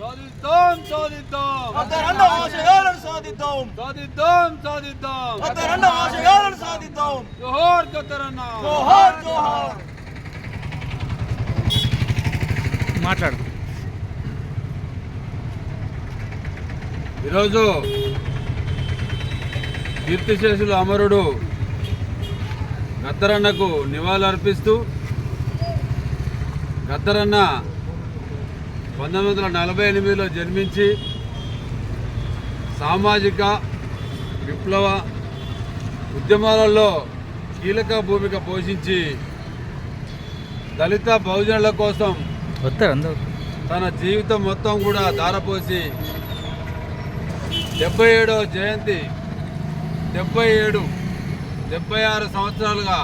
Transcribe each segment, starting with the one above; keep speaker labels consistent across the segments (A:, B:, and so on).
A: సాధిద్దాం సాధిద్దాం
B: గద్దరన్న ఆశయాలను సాధిద్దాం.
A: సాధిద్దాం సాధిద్దాం
B: గద్దరన్న ఆశయాలను సాధిద్దాం.
A: జోహార్ గద్దరన్న
B: జోహార్ జోహార్.
C: మాట్లాడు.
A: ఈరోజు కీర్తిశేషులు అమరుడు గద్దరన్నకు నివాళులర్పిస్తూ గద్దరన్న పంతొమ్మిది వందల నలభై ఎనిమిదిలో జన్మించి సామాజిక విప్లవ ఉద్యమాలలో కీలక భూమిక పోషించి దళిత బహుజనుల కోసం తన జీవితం మొత్తం కూడా ధారపోసి డెబ్బై ఏడవ జయంతి డెబ్బై ఏడు డెబ్బై ఆరు సంవత్సరాలుగా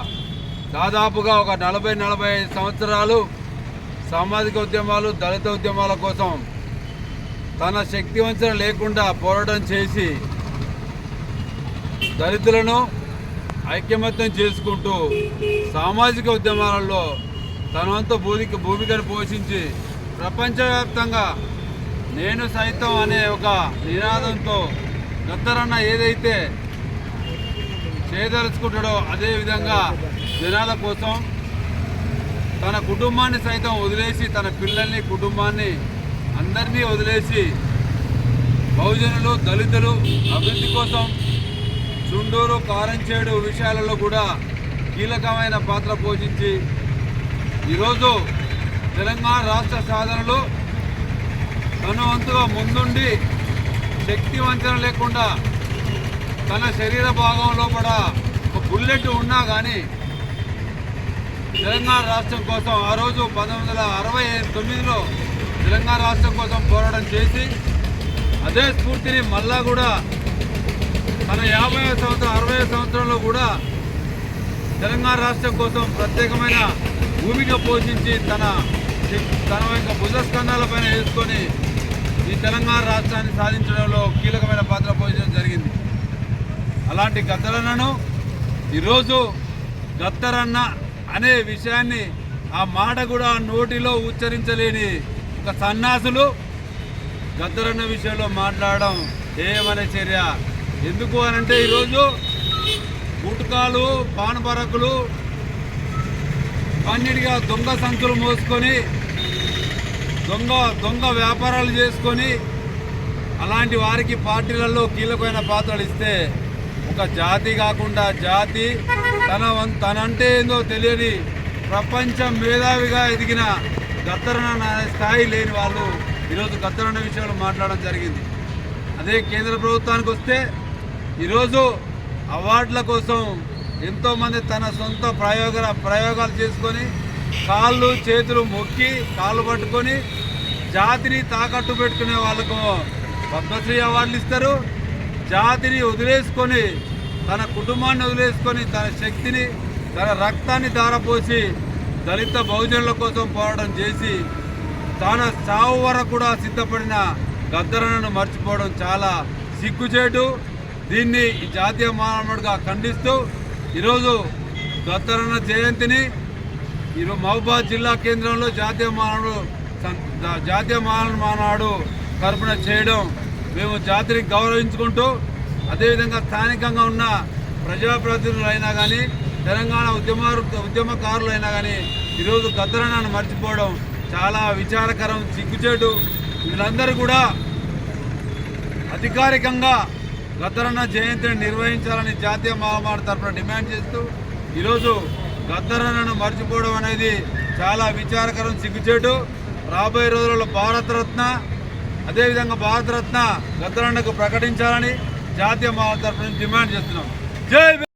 A: దాదాపుగా ఒక నలభై నలభై ఐదు సంవత్సరాలు సామాజిక ఉద్యమాలు దళిత ఉద్యమాల కోసం తన శక్తి వంచన లేకుండా పోరాటం చేసి దళితులను ఐక్యమత్యం చేసుకుంటూ సామాజిక ఉద్యమాలలో తనవంత భూమికి భూమికను పోషించి ప్రపంచవ్యాప్తంగా నేను సైతం అనే ఒక నినాదంతో దత్తరన్న ఏదైతే చేయదలుచుకుంటాడో అదేవిధంగా జనాల కోసం తన కుటుంబాన్ని సైతం వదిలేసి తన పిల్లల్ని కుటుంబాన్ని అందరినీ వదిలేసి బహుజనులు దళితులు అభివృద్ధి కోసం చుండూరు కారంచేడు విషయాలలో కూడా కీలకమైన పాత్ర పోషించి ఈరోజు తెలంగాణ రాష్ట్ర సాధనలో తన వంతుగా ముందుండి శక్తి వంచన లేకుండా తన శరీర భాగంలో కూడా ఒక బుల్లెట్ ఉన్నా కానీ తెలంగాణ రాష్ట్రం కోసం ఆ రోజు పంతొమ్మిది వందల అరవై తొమ్మిదిలో తెలంగాణ రాష్ట్రం కోసం పోరాటం చేసి అదే స్ఫూర్తిని మళ్ళా కూడా తన యాభై సంవత్సరం అరవై సంవత్సరంలో కూడా తెలంగాణ రాష్ట్రం కోసం ప్రత్యేకమైన భూమిక పోషించి తన తన యొక్క భుజస్కంధాలపైన వేసుకొని ఈ తెలంగాణ రాష్ట్రాన్ని సాధించడంలో కీలకమైన పాత్ర పోషించడం జరిగింది. అలాంటి గద్దరన్నను ఈరోజు గద్దరన్న అనే విషయాన్ని ఆ మాట కూడా నోటిలో ఉచ్చరించలేని ఒక సన్నాసులు గద్దరన్న విషయంలో మాట్లాడడం ఏమనే చర్య. ఎందుకు అనంటే ఈరోజు గుట్కాలు పానపరకులు పన్నీటిగా దొంగ సంచులు మోసుకొని దొంగ దొంగ వ్యాపారాలు చేసుకొని అలాంటి వారికి పార్టీలలో కీలకమైన పాత్రలు ఇస్తే ఒక జాతి కాకుండా జాతి తన తనంటే ఏందో తెలియని ప్రపంచం మేధావిగా ఎదిగిన గద్దరణ స్థాయి లేని వాళ్ళు ఈరోజు గద్దరణ విషయంలో మాట్లాడడం జరిగింది. అదే కేంద్ర ప్రభుత్వానికి వస్తే ఈరోజు అవార్డుల కోసం ఎంతోమంది తన సొంత ప్రయోగ ప్రయోగాలు చేసుకొని కాళ్ళు చేతులు మొక్కి కాళ్ళు పట్టుకొని జాతిని తాకట్టు పెట్టుకునే వాళ్ళకు పద్మశ్రీ అవార్డులు ఇస్తారు. జాతిని వదిలేసుకొని తన కుటుంబాన్ని వదిలేసుకొని తన శక్తిని తన రక్తాన్ని ధారపోసి దళిత బహుజనుల కోసం పోరాటం చేసి తన చావు వరకు కూడా సిద్ధపడిన గద్దరన్నను మర్చిపోవడం చాలా సిగ్గుచేటు. దీన్ని ఈ జాతీయ మానవుడిగా ఖండిస్తూ ఈరోజు గద్దరన్న జయంతిని ఈరోజు మహబాద్ జిల్లా కేంద్రంలో జాతీయ మానవుడు జాతీయ మానవుడు మానాడు తరపున చేయడం మేము జాతిని గౌరవించుకుంటూ అదేవిధంగా స్థానికంగా ఉన్న ప్రజాప్రతినిధులు అయినా కానీ తెలంగాణ ఉద్యమ ఉద్యమకారులు అయినా కానీ ఈరోజు గద్దరన్నను మర్చిపోవడం చాలా విచారకరం సిగ్గుచేటు. వీళ్ళందరూ కూడా అధికారికంగా గద్దరన్న జయంతిని నిర్వహించాలని జాతీయ మహామారి తరఫున డిమాండ్ చేస్తూ ఈరోజు గద్దరన్నను మర్చిపోవడం అనేది చాలా విచారకరం సిగ్గుచేటు. రాబోయే రోజుల్లో భారతరత్న అదేవిధంగా భారతరత్న గద్దరన్నకు ప్రకటించాలని జాతీయ మహామారి తరఫున డిమాండ్ చేస్తున్నాం. జై